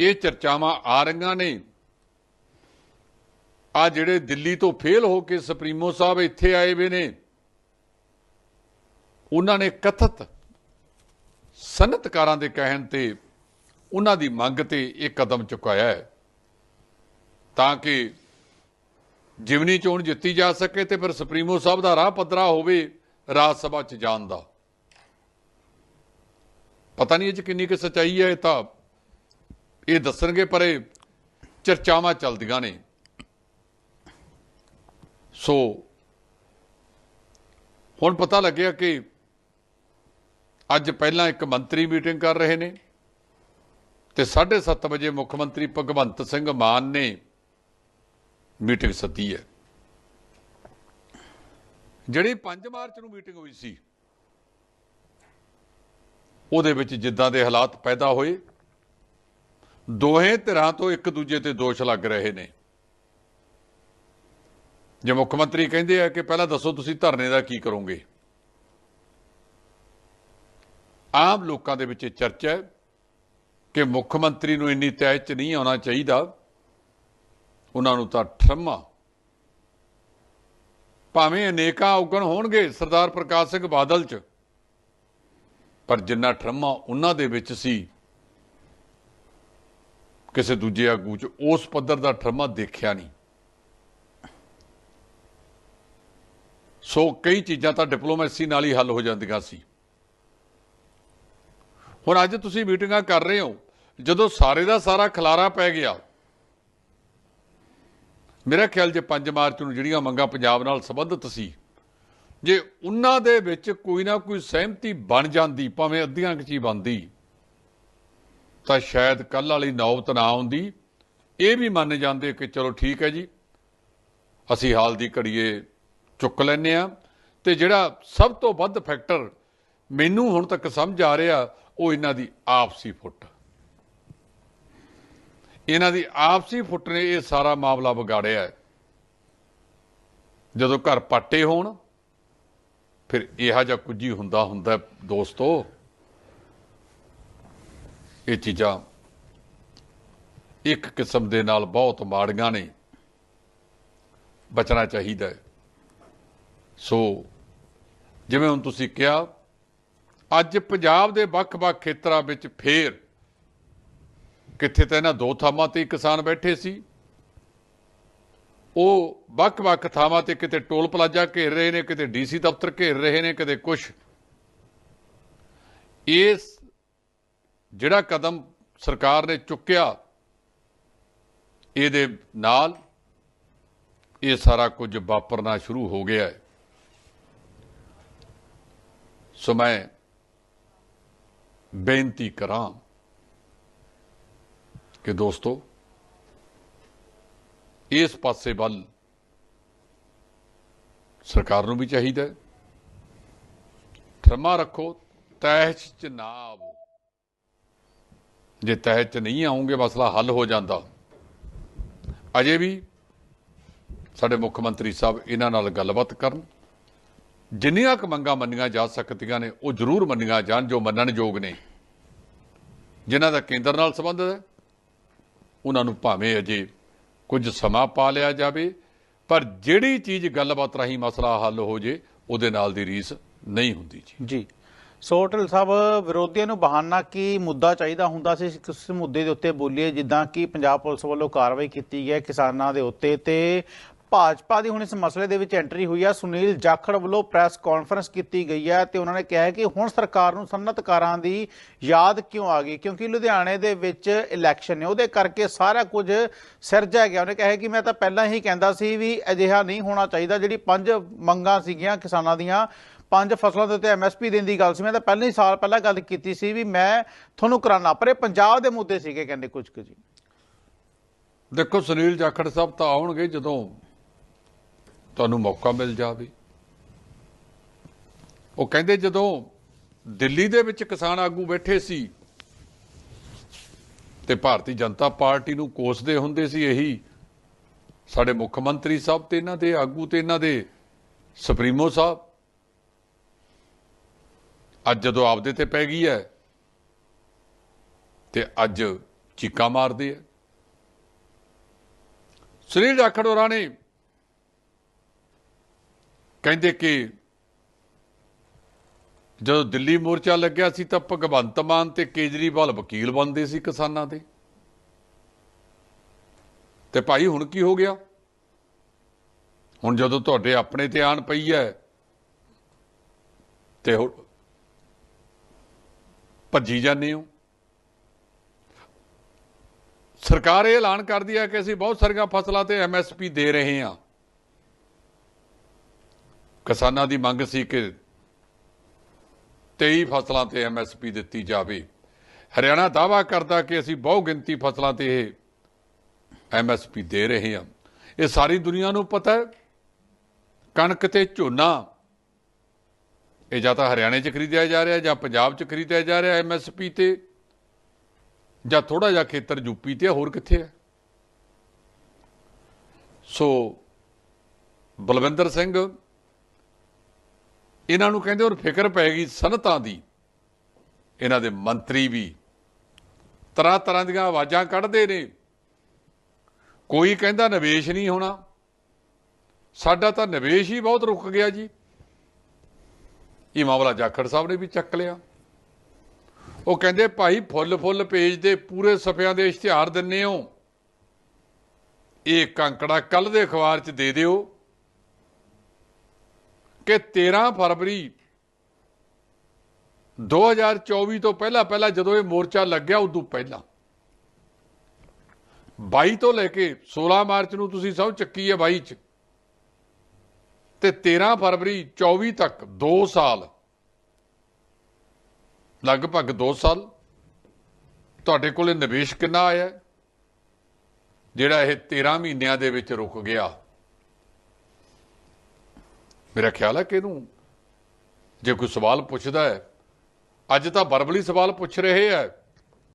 ਇਹ ਚਰਚਾਵਾਂ ਆ ਰਹੀਆਂ ਨੇ। ਆ ਜਿਹੜੇ ਦਿੱਲੀ ਤੋਂ ਫੇਲ ਹੋ ਕੇ ਸੁਪਰੀਮੋ ਸਾਹਿਬ ਇੱਥੇ ਆਏ ਵੇ ਨੇ, ਉਹਨਾਂ ਨੇ ਕਥਿਤ ਸਨਅਤਕਾਰਾਂ ਦੇ ਕਹਿਣ ਤੇ ਉਹਨਾਂ ਦੀ ਮੰਗ ਤੇ ਇਹ ਕਦਮ ਚੁਕਾਇਆ ਹੈ ਤਾਂ ਕਿ ਜਿਵਨੀ ਚੋਣ ਜਿੱਤੀ ਜਾ ਸਕੇ ਤੇ ਫਿਰ ਸੁਪਰੀਮੋ ਸਾਹਿਬ ਦਾ ਰਾਹ ਪੱਧਰਾ ਹੋਵੇ ਰਾਜ ਸਭਾ ਚ ਜਾਣ ਦਾ। ਪਤਾ ਨਹੀਂ ਇਹ ਚ ਕਿੰਨੀ ਕੁ ਸਚਾਈ ਹੈ ਇਹ ਤਾਂ ਇਹ ਦੱਸਣਗੇ, ਪਰ ਇਹ ਚਰਚਾਵਾਂ ਚੱਲਦੀਆਂ ਨੇ। ਸੋ, ਹੁਣ ਪਤਾ ਲੱਗਿਆ ਕਿ ਅੱਜ ਪਹਿਲਾਂ ਇੱਕ ਮੰਤਰੀ ਮੀਟਿੰਗ ਕਰ ਰਹੇ ਨੇ ਤੇ 7:30 ਵਜੇ ਮੁੱਖ ਮੰਤਰੀ ਭਗਵੰਤ ਸਿੰਘ ਮਾਨ ਨੇ ਮੀਟਿੰਗ ਸੱਦੀ ਹੈ। ਜਿਹੜੀ 5 ਮਾਰਚ ਨੂੰ ਮੀਟਿੰਗ ਹੋਈ ਸੀ, ਉਹਦੇ ਵਿੱਚ ਜਿੱਦਾਂ ਦੇ ਹਾਲਾਤ ਪੈਦਾ ਹੋਏ ਦੋਹੇ ਧਿਰਾਂ ਤੋਂ ਇੱਕ ਦੂਜੇ ਤੇ ਦੋਸ਼ ਲੱਗ ਰਹੇ ਨੇ। ਜੇ ਮੁੱਖ ਮੰਤਰੀ ਕਹਿੰਦੇ ਆ ਕਿ ਪਹਿਲਾਂ ਦੱਸੋ ਤੁਸੀਂ ਧਰਨੇ ਦਾ ਕੀ ਕਰੋਗੇ? ਆਮ ਲੋਕਾਂ ਦੇ ਵਿੱਚ ਇਹ ਚਰਚਾ ਹੈ ਕਿ ਮੁੱਖ ਮੰਤਰੀ ਨੂੰ ਇੰਨੀ ਤੈਅ ਚ ਨਹੀਂ ਆਉਣਾ ਚਾਹੀਦਾ। ਉਹਨਾਂ ਨੂੰ ਤਾਂ ਠਰਮਾ। ਭਾਵੇਂ ਅਨੇਕਾਂ ਔਗਣ ਹੋਣਗੇ ਸਰਦਾਰ ਪ੍ਰਕਾਸ਼ ਸਿੰਘ ਬਾਦਲ ਚ, ਪਰ ਜਿੰਨਾ ਠਰਮਾ ਉਹਨਾਂ ਦੇ ਵਿੱਚ ਸੀ ਕਿਸੇ ਦੂਜੇ ਆਗੂ ਚ, ਉਸ ਪੱਧਰ ਦਾ ਠਰਮਾ ਦੇਖਿਆ ਨਹੀਂ। ਸੋ ਕਈ ਚੀਜ਼ਾਂ ਤਾਂ ਡਿਪਲੋਮੈਸੀ ਨਾਲ ਹੀ ਹੱਲ ਹੋ ਜਾਂਦੀਆਂ ਸੀ। ਹੁਣ ਅੱਜ ਤੁਸੀਂ ਮੀਟਿੰਗਾਂ ਕਰ ਰਹੇ ਹੋ, ਜਦੋਂ ਸਾਰੇ ਦਾ ਸਾਰਾ ਖਲਾਰਾ ਪੈ ਗਿਆ। ਮੇਰਾ ਖਿਆਲ ਜੇ 5 ਮਾਰਚ ਨੂੰ ਜਿਹੜੀਆਂ ਮੰਗਾਂ ਪੰਜਾਬ ਨਾਲ ਸੰਬੰਧਿਤ ਸੀ, ਜੇ ਉਹਨਾਂ ਦੇ ਵਿੱਚ ਕੋਈ ਨਾ ਕੋਈ ਸਹਿਮਤੀ ਬਣ ਜਾਂਦੀ, ਭਾਵੇਂ ਅੱਧੀਆਂ ਕਿਚੀ ਬੰਦੀ ਤਾਂ ਸ਼ਾਇਦ ਕੱਲ ਵਾਲੀ ਨੌਬਤ ਨਾ ਆਉਂਦੀ। ਇਹ ਵੀ ਮੰਨ ਜਾਂਦੇ ਕਿ ਚਲੋ ਠੀਕ ਹੈ ਜੀ, ਅਸੀਂ ਹਾਲ ਦੀ ਘੜੀਏ ਚੁੱਕ ਲੈਨੇ ਆ ਤੇ ਜਿਹੜਾ ਸਭ ਤੋਂ ਵੱਧ ਫੈਕਟਰ ਮੈਨੂੰ ਹੁਣ ਤੱਕ ਸਮਝ ਆ ਰਿਹਾ, ਉਹ ਇਹਨਾਂ ਦੀ ਆਪਸੀ ਫੁੱਟ। ਇਹਨਾਂ ਦੀ ਆਪਸੀ ਫੁੱਟ ਨੇ ਇਹ ਸਾਰਾ ਮਾਮਲਾ ਵਿਗਾੜਿਆ ਹੈ। ਜਦੋਂ ਘਰ ਪਾਟੇ ਹੋਣ, ਫਿਰ ਇਹੋ ਜਿਹਾ ਕੁਝ ਹੀ ਹੁੰਦਾ ਹੁੰਦਾ ਦੋਸਤੋ। ਇਹ ਚੀਜ਼ਾਂ ਇੱਕ ਕਿਸਮ ਦੇ ਨਾਲ ਬਹੁਤ ਮਾੜੀਆਂ ਨੇ। ਬਚਣਾ ਚਾਹੀਦਾ ਹੈ। ਸੋ, ਜਿਵੇਂ ਹੁਣ ਤੁਸੀਂ ਕਿਹਾ, ਅੱਜ ਪੰਜਾਬ ਦੇ ਵੱਖ-ਵੱਖ ਖੇਤਰਾਂ ਵਿੱਚ ਫੇਰ ਕਿੱਥੇ ਤਾਂ ਇਹਨਾਂ ਦੋ ਥਾਵਾਂ ਤੇ ਕਿਸਾਨ ਬੈਠੇ ਸੀ। ਉਹ ਵੱਖ-ਵੱਖ ਥਾਵਾਂ ਤੇ ਕਿਤੇ ਟੋਲ ਪਲਾਜ਼ਾ ਘੇਰ ਰਹੇ ਨੇ, ਕਿਤੇ ਡੀਸੀ ਦਫ਼ਤਰ ਘੇਰ ਰਹੇ ਨੇ, ਕਿਤੇ ਕੁਛ। ਇਸ ਜਿਹੜਾ ਕਦਮ ਸਰਕਾਰ ਨੇ ਚੁੱਕਿਆ, ਇਹਦੇ ਨਾਲ ਇਹ ਸਾਰਾ ਕੁਝ ਵਾਪਰਨਾ ਸ਼ੁਰੂ ਹੋ ਗਿਆ ਹੈ। ਸੋ ਮੈਂ ਬੇਨਤੀ ਕਰਾਂ ਕਿ ਦੋਸਤੋ, ਇਸ ਪਾਸੇ ਵੱਲ ਸਰਕਾਰ ਨੂੰ ਵੀ ਚਾਹੀਦਾ ਹੈ। ਠਰਮਾ ਰੱਖੋ ਤਹਿਸ਼ ਚ ਨਾ ਆਵੋ। ਜੇ ਤਹਿਸ਼ ਚ ਨਹੀਂ ਆਉਂਗੇ ਮਸਲਾ ਹੱਲ ਹੋ ਜਾਂਦਾ। ਅਜੇ ਵੀ ਸਾਡੇ ਮੁੱਖ ਮੰਤਰੀ ਸਾਹਿਬ ਇਹਨਾਂ ਨਾਲ ਗੱਲਬਾਤ ਕਰਨ। ਜਿੰਨੀਆਂ ਕੁ ਮੰਗਾਂ ਮੰਨੀਆਂ ਜਾ ਸਕਦੀਆਂ ਨੇ, ਉਹ ਜ਼ਰੂਰ ਮੰਨੀਆਂ ਜਾਣ ਜੋ ਮੰਨਣਯੋਗ ਨੇ। ਜਿਨ੍ਹਾਂ ਦਾ ਕੇਂਦਰ ਨਾਲ ਸੰਬੰਧ ਹੈ, ਉਹਨਾਂ ਨੂੰ ਭਾਵੇਂ ਅਜੇ ਕੁਝ ਸਮਾਂ ਪਾ ਲਿਆ ਜਾਵੇ, ਪਰ ਜਿਹੜੀ ਚੀਜ਼ ਗੱਲਬਾਤ ਰਾਹੀਂ ਮਸਲਾ ਹੱਲ ਹੋ ਜੇ, ਉਹਦੇ ਨਾਲ ਦੀ ਰੀਸ ਨਹੀਂ ਹੁੰਦੀ ਜੀ। ਜੀ। ਸੋ ਸਾਹਿਬ, ਵਿਰੋਧੀਆਂ ਨੂੰ ਬਹਾਨਾ ਕੀ ਮੁੱਦਾ ਚਾਹੀਦਾ ਹੁੰਦਾ ਸੀ? ਕਿਸ ਮੁੱਦੇ ਦੇ ਉੱਤੇ ਬੋਲੀਏ? ਜਿੱਦਾਂ ਕਿ ਪੰਜਾਬ ਪੁਲਿਸ ਵੱਲੋਂ ਕਾਰਵਾਈ ਕੀਤੀ ਗਈ ਹੈ ਕਿਸਾਨਾਂ ਦੇ ਉੱਤੇ ਤੇ ਭਾਜਪਾ ਦੀ ਹੁਣ ਇਸ ਮਸਲੇ ਦੇ ਵਿੱਚ ਐਂਟਰੀ ਹੋਈ ਹੈ ਸੁਨੀਲ ਜਾਖੜ ਵੱਲੋਂ ਪ੍ਰੈਸ ਕਾਨਫਰੰਸ ਕੀਤੀ ਗਈ ਹੈ ਤੇ ਉਹਨਾਂ ਨੇ ਕਿਹਾ ਕਿ ਹੁਣ ਸਰਕਾਰ ਨੂੰ ਸਨਅਤਕਾਰਾਂ ਦੀ ਯਾਦ ਕਿਉਂ ਆ ਗਈ? ਕਿਉਂਕਿ ਲੁਧਿਆਣੇ ਦੇ ਵਿੱਚ ਇਲੈਕਸ਼ਨ ਨੇ, ਉਹਦੇ ਕਰਕੇ ਸਾਰਾ ਕੁਝ ਸਿਰਜਿਆ ਗਿਆ। ਉਹਨੇ ਕਿਹਾ ਕਿ ਮੈਂ ਤਾਂ ਪਹਿਲਾਂ ਹੀ ਕਹਿੰਦਾ ਸੀ ਵੀ ਅਜਿਹਾ ਨਹੀਂ ਹੋਣਾ ਚਾਹੀਦਾ। ਜਿਹੜੀ ਪੰਜ ਮੰਗਾਂ ਸੀਗੀਆਂ ਕਿਸਾਨਾਂ ਦੀਆਂ ਪੰਜ ਫਸਲਾਂ ਦੇ ਉੱਤੇ ਐਮਐਸਪੀ ਦੇਣ ਦੀ ਗੱਲ ਸੀ। ਮੈਂ ਤਾਂ ਪਹਿਲੇ ਹੀ ਸਾਲ ਪਹਿਲਾਂ ਗੱਲ ਕੀਤੀ ਸੀ ਵੀ ਮੈਂ ਤੁਹਾਨੂੰ ਕਰਾਣਾ ਪਰ ਇਹ ਪੰਜਾਬ ਦੇ ਮੁੱਦੇ ਸੀਗੇ ਕਹਿੰਦੇ ਕੁਝ ਕੁ ਜੀ। ਦੇਖੋ, ਸੁਨੀਲ ਜਾਖੜ ਸਾਹਿਬ ਤਾਂ ਆਉਣਗੇ ਜਦੋਂ ਤੁਹਾਨੂੰ ਮੌਕਾ ਮਿਲ ਜਾਵੇ। ਉਹ ਕਹਿੰਦੇ ਜਦੋਂ ਦਿੱਲੀ ਦੇ ਵਿੱਚ ਕਿਸਾਨ ਆਗੂ ਬੈਠੇ ਸੀ ਤੇ ਭਾਰਤੀ ਜਨਤਾ ਪਾਰਟੀ ਨੂੰ ਕੋਸਦੇ ਹੁੰਦੇ ਸੀ ਇਹੀ। ਸਾਡੇ ਮੁੱਖ ਮੰਤਰੀ ਸਾਹਿਬ ਤੇ ਇਹਨਾਂ ਦੇ, ਆਗੂ ਤੇ ਇਹਨਾਂ ਦੇ, ਸੁਪਰੀਮੋ ਸਾਹਿਬ ਅੱਜ ਜਦੋਂ ਆਪਦੇ ਤੇ ਪੈ ਗਈ ਹੈ, ਤੇ ਅੱਜ ਚੀਕਾਂ ਮਾਰਦੇ ਆ ਸੁਨੀਲ ਜਾਖੜ ਹੋਰਾਂ ਨੇ ਕਹਿੰਦੇ ਕਿ ਜਦੋਂ ਦਿੱਲੀ ਮੋਰਚਾ ਲੱਗਿਆ ਸੀ ਤਾਂ ਭਗਵੰਤ ਮਾਨ ਤੇ ਕੇਜਰੀਵਾਲ ਵਕੀਲ ਬਣਦੇ ਸੀ ਕਿਸਾਨਾਂ ਦੇ। ਤੇ ਭਾਈ ਹੁਣ ਕੀ ਹੋ ਗਿਆ? ਹੁਣ ਜਦੋਂ ਤੁਹਾਡੇ ਆਪਣੇ ਤੇ ਆਣ ਪਈ ਹੈ, ਤੇ ਹੁਣ ਭੱਜੀ ਜਾਂਦੇ ਹੋ। ਸਰਕਾਰ ਇਹ ਐਲਾਨ ਕਰਦੀ ਹੈ ਕਿ ਅਸੀਂ ਬਹੁਤ ਸਾਰੀਆਂ ਫਸਲਾਂ ਤੇ ਐਮਐਸਪੀ ਦੇ ਰਹੇ ਹਾਂ। ਕਿਸਾਨਾਂ ਦੀ ਮੰਗ ਸੀ ਕਿ 23 ਫਸਲਾਂ ਤੇ ਐਮਐਸਪੀ ਦਿੱਤੀ ਜਾਵੇ। ਹਰਿਆਣਾ ਦਾਵਾ ਕਰਦਾ ਕਿ ਅਸੀਂ ਬਹੁ ਗਿਣਤੀ ਫਸਲਾਂ ਤੇ ਇਹ ਐਮਐਸਪੀ ਦੇ ਰਹੇ ਹਾਂ। ਇਹ ਸਾਰੀ ਦੁਨੀਆ ਨੂੰ ਪਤਾ ਹੈ। ਕਣਕ ਤੇ ਝੋਨਾ ਇਹ ਜਾਂ ਤਾਂ ਹਰਿਆਣੇ 'ਚ ਖਰੀਦਿਆ ਜਾ ਰਿਹਾ ਜਾਂ ਪੰਜਾਬ 'ਚ ਖਰੀਦਿਆ ਜਾ ਰਿਹਾ ਐਮਐਸਪੀ ਤੇ ਜਾਂ ਥੋੜਾ ਜਿਹਾ ਖੇਤਰ ਯੂਪੀ ਤੇ ਹੈ, ਹੋਰ ਕਿੱਥੇ ਹੈ? ਸੋ ਬਲਵਿੰਦਰ ਸਿੰਘ ਇਹਨਾਂ ਨੂੰ ਕਹਿੰਦੇ ਔਰ ਫਿਕਰ ਪੈ ਗਈ ਸਨਤਾਂ ਦੀ। ਇਹਨਾਂ ਦੇ ਮੰਤਰੀ ਵੀ ਤਰ੍ਹਾਂ ਤਰ੍ਹਾਂ ਦੀਆਂ ਆਵਾਜ਼ਾਂ ਕੱਢਦੇ ਨੇ। ਕੋਈ ਕਹਿੰਦਾ ਨਿਵੇਸ਼ ਨਹੀਂ ਹੋਣਾ। ਸਾਡਾ ਤਾਂ ਨਿਵੇਸ਼ ਹੀ ਬਹੁਤ ਰੁਕ ਗਿਆ ਜੀ। ਇਹ ਮਾਮਲਾ ਜਾਖੜ ਸਾਹਿਬ ਨੇ ਵੀ ਚੱਕ ਲਿਆ। ਉਹ ਕਹਿੰਦੇ, ਭਾਈ, ਫੁੱਲ ਫੁੱਲ ਪੇਜ ਦੇ ਪੂਰੇ ਸਫਿਆਂ ਦੇ ਇਸ਼ਤਿਹਾਰ ਦਿੰਨੇ ਹੋ। ਇਹ ਕੰਕੜਾ ਕੱਲ ਦੇ ਅਖਬਾਰ 'ਚ ਦੇ ਦਿਓ ਕਿ 13 ਫਰਵਰੀ 2024 ਤੋਂ ਪਹਿਲਾਂ ਪਹਿਲਾਂ ਜਦੋਂ ਇਹ ਮੋਰਚਾ ਲੱਗਿਆ, ਉਦੋਂ ਪਹਿਲਾਂ। 22 ਤੋਂ ਲੈ ਕੇ 16 ਮਾਰਚ ਨੂੰ ਤੁਸੀਂ ਸਭ ਚੱਕੀ ਹੈ 22 ਚ। ਤੇ 13 ਫਰਵਰੀ 24 ਤੱਕ 2 ਸਾਲ। ਲਗਭਗ 2 ਸਾਲ। ਤੁਹਾਡੇ ਕੋਲੇ ਨਿਵੇਸ਼ ਕਿੰਨਾ ਆਇਆ? ਜਿਹੜਾ ਇਹ 13 ਮਹੀਨਿਆਂ ਦੇ ਵਿੱਚ ਰੁਕ ਗਿਆ। ਮੇਰਾ ਖਿਆਲ ਹੈ ਕਿ ਇਹਨੂੰ ਜੇ ਕੋਈ ਸਵਾਲ ਪੁੱਛਦਾ ਹੈ, ਅੱਜ ਤਾਂ ਬਰਬਲੀ ਸਵਾਲ ਪੁੱਛ ਰਹੇ ਹੈ।